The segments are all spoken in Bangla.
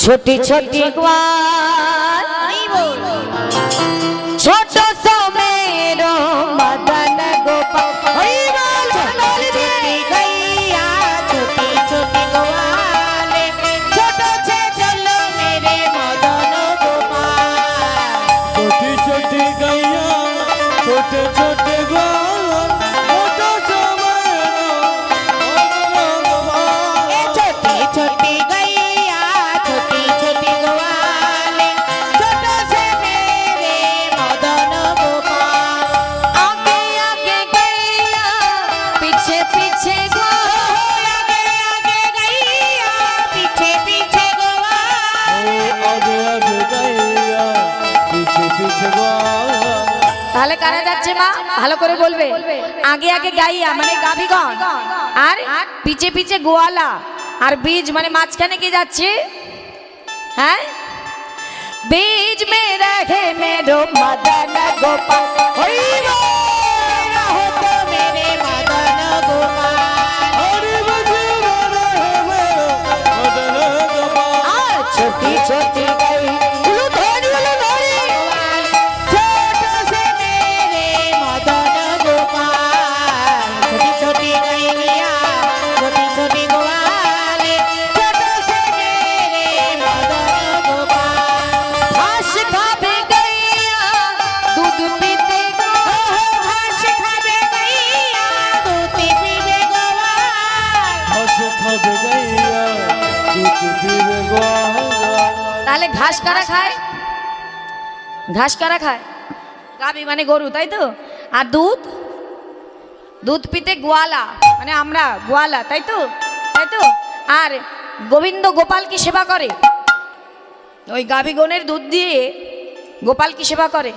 छोटी छोटी ग्वाल ছোট তাহলে কারা যাচ্ছে মা ভালো করে বলবে। আগে আগে গাইয়া মানে গাভিগণ। আর পিছে পিছে গোয়ালা। আর বীজ মানে মাঝখানে কি যাচ্ছে? হ্যাঁ? বীজ মে রাখে মেরো মদন গোপাল। হরি রহো তাহলে ঘাস কারা খায়? ঘাস কারা খায়? গাবি মানে গরু, তাই তো? আর দুধ? দুধ পিতে গোয়ালা মানে আমরা গোয়ালা, তাই তো? তাই তো? আর গোবিন্দ গোপাল কি সেবা করে? ওই গাভী গনের দুধ দিয়ে গোপাল কি সেবা করে?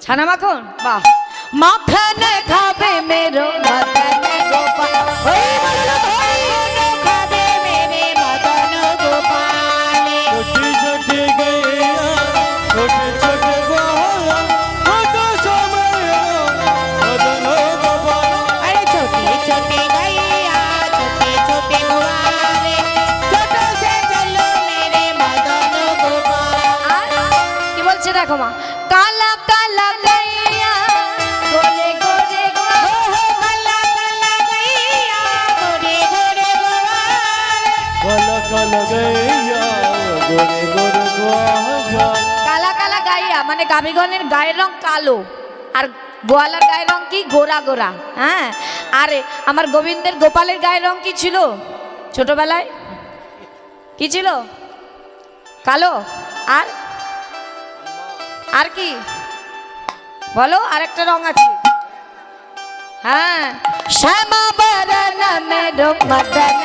ছানা মাখন? বাহ। মাখন খাবে মেরো বলছে দেখো মা। কালা কালা গাইয়া কালা কালা গাইয়া মানে গামিগণের গায়ের রং কালো আর গোয়ালার গায়ের রং কি? গোরা গোরা হ্যাঁ? আরে আমার গোবিন্দের গোপালের গায়ের রং কি ছিল? ছোটবেলায়? কি ছিল? কালো? আর আর কি? বলো আরেকটা রং আছে। হ্যাঁ। শ্যামা বরণ মেরো মদন